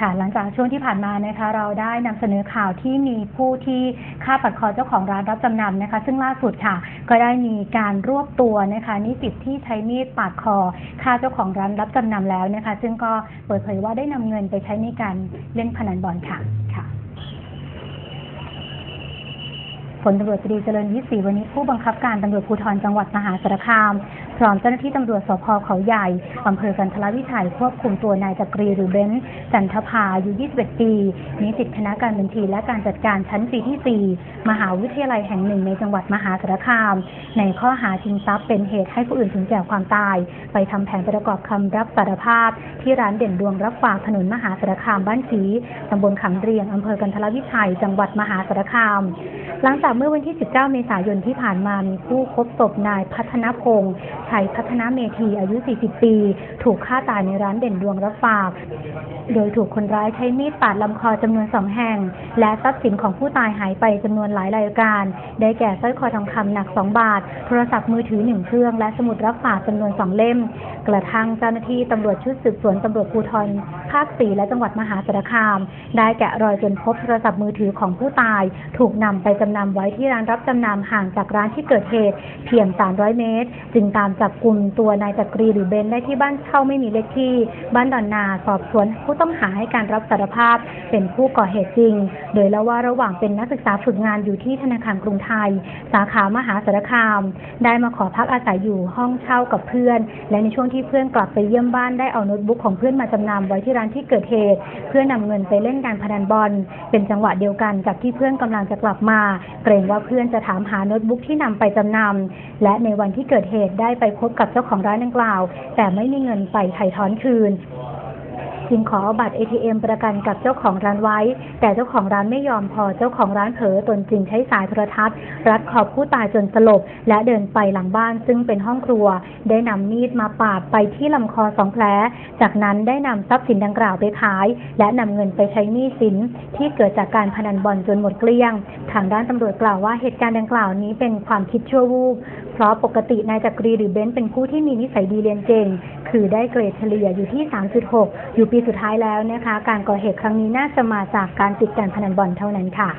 ค่ะหลังจากช่วงที่ผ่านมานะคะเราได้นำเสนอข่าวที่มีผู้ที่ฆ่าปัดคอเจ้าของร้านรับจำนำนะคะ ซึ่งล่าสุดค่ะ ก็ได้มีการรวบตัวนะคะ นิสิตที่ใช้มีดปาดคอฆ่าเจ้าของร้านรับจำนำแล้วนะคะ ซึ่งก็เปิดเผยว่าได้นำเงินไปใช้ในการเล่นพนันบอลค่ะค่ะผลตำรวจตรีเจริญวิศรีวันนี้ผู้บังคับการตำรวจภูธรจังหวัดมหาสารคาม พร้อมเจ้าหน้าที่ตำรวจสพเขาใหญ่อำเภอกันทรวิชัยควบคุมตัวนายจักรีหรือเบนซ์จันทภาอายุ 21 ปีนิสิตคณะการบัญชีและการจัดการชั้นปีที่ 4 มหาวิทยาลัยแห่งหนึ่งในจังหวัดมหาสารคาม ในข้อหาชิงทรัพย์เป็นเหตุให้ผู้อื่นถึงแก่ความตาย ไปทำแผนประกอบคำรับสารภาพ ที่ร้านเด่นดวงรับฝากถนนมหาสารคามบ้านสีตำบลขำเรียงอำเภอกันทรวิชัยจังหวัดมหาสารคาม หลังจากเมื่อวันที่ 19 เมษายนที่ผ่านมามีผู้พบศพนายพัฒนพงศ์ชัยพัฒนาเมธีอายุ 40 ปี ถูกฆ่าตายในร้านเด่นดวงรับฝาก โดยถูกคนร้ายใช้มีดปาดลำคอจำนวนสองแห่ง และทรัพย์สินของผู้ตายหายไปจำนวนหลายรายการ ได้แก่สร้อยคอทองคำหนัก 2 บาท โทรศัพท์มือถือ 1 เครื่อง และสมุดรับฝากจำนวน 2 เล่ม กระทั่งเจ้าหน้าที่ตำรวจชุดสืบสวนตำรวจภูธร ภาค4และจังหวัดมหาสารคาม ได้แกะรอยจนพบโทรศัพท์มือถือของผู้ตาย ถูกนำไปจำนำไว้ที่ร้านรับจำนำห่างจากร้านที่เกิดเหตุเพียง 300 เมตร จึงตามจับกลุ่มตัวนายจักรีหรือเบนได้ที่บ้านเช่าไม่มีเลขที่ บ้านดอนนาสอบสวนผู้ต้องหาให้การรับสารภาพ เป็นผู้ก่อเหตุจริง โดยเล่าว่าระหว่างเป็นนักศึกษาฝึกงานอยู่ที่ธนาคารกรุงไทย สาขามหาสารคาม ได้มาขอพักอาศัยอยู่ห้องเช่ากับเพื่อน และในช่วงที่เพื่อนกลับไปเยี่ยมบ้านได้เอาโน้ตบุ๊กของเพื่อนมาจำนำไว้ที่ร้านที่เกิดเหตุ เพื่อนำเงินไปเล่นการพนันบอล เป็นจังหวะเดียวกันกับที่เพื่อนกำลังจะกลับมา เกรงว่าเพื่อนจะถามหาโน้ตบุ๊กที่นำไปจำนำและในวันที่เกิดเหตุได้ไปพบกับเจ้าของร้านดังกล่าว แต่ไม่มีเงินไปไถ่ถอนคืน จึงขอบัตร ATM ประกันกับเจ้าของร้านไว้ แต่เจ้าของร้านไม่ยอมพอเจ้าของร้านเผลอตนจึงใช้สายโทรทัศน์ รัดคอบผู้ตายจนสลบ และเดินไปหลังบ้านซึ่งเป็นห้องครัว ได้นำมีดมาปาดไปที่ลำคอสองแผล จากนั้นได้นำทรัพย์สินดังกล่าวไปขาย และนำเงินไปใช้หนี้สินที่เกิดจากการพนันบอลจนหมดเกลี้ยง ทางด้านตำรวจกล่าวว่าเหตุการณ์ดังกล่าวนี้เป็นความคิดชั่ววูบเพราะปกตินายจักรีหรือเบนซ์เป็นผู้ที่มีนิสัยดีเรียนเก่ง คือได้เกรดเฉลี่ยอยู่ที่ 3.6 อยู่ปีสุดท้ายแล้วนะคะ การก่อเหตุครั้งนี้น่าจะมาจากการติดการพนันบอลเท่านั้นค่ะ